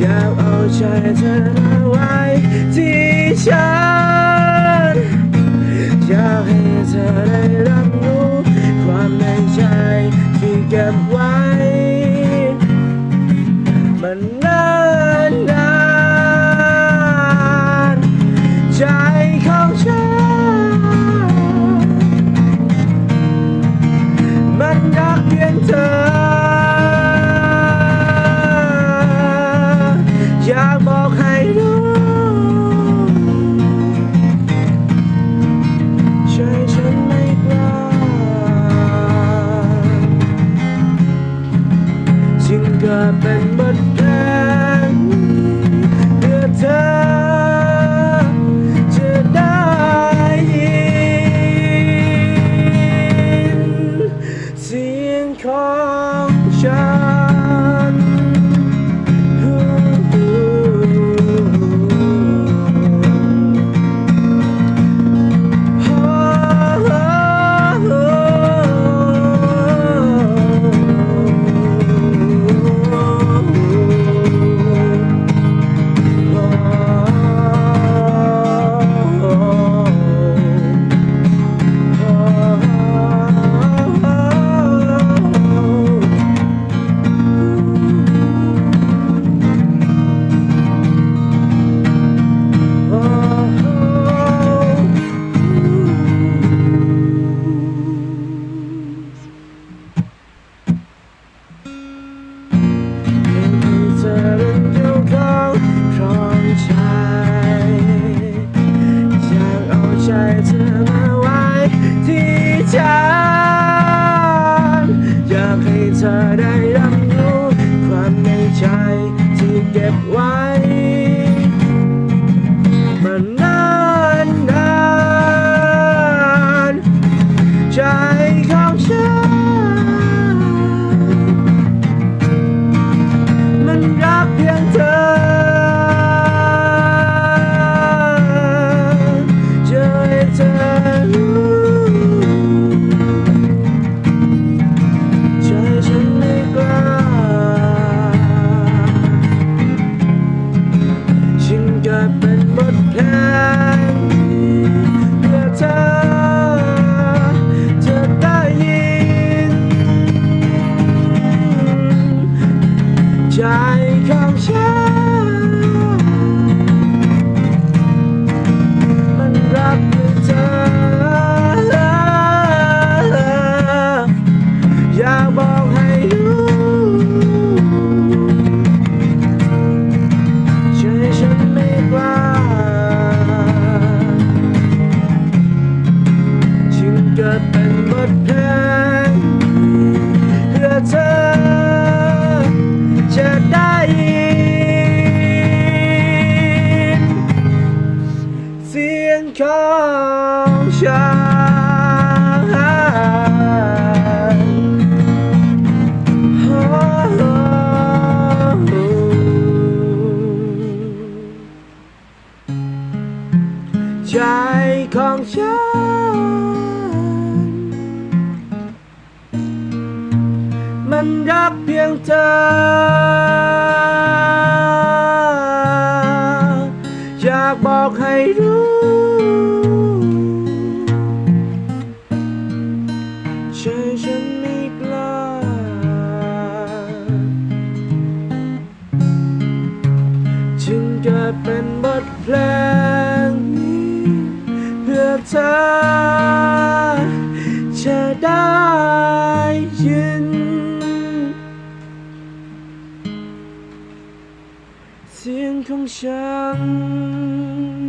อยากเอาใจเธอไว้ที่ฉันอยากให้เธอได้รับรู้ความในใจที่เก็บไว้ shine. ใจของฉัน มันรับมือเธอ อยากบอกให้รู้ใจฉันไม่กล้าจึงเกิดเป็นบทเพลง ใจของฉัน มันรักเพียงเธอ อยากบอกให้รู้ ใจฉันไม่กล้า จึงจะเป็นบทเพลง เธอ จะได้ยิน เสียงของฉัน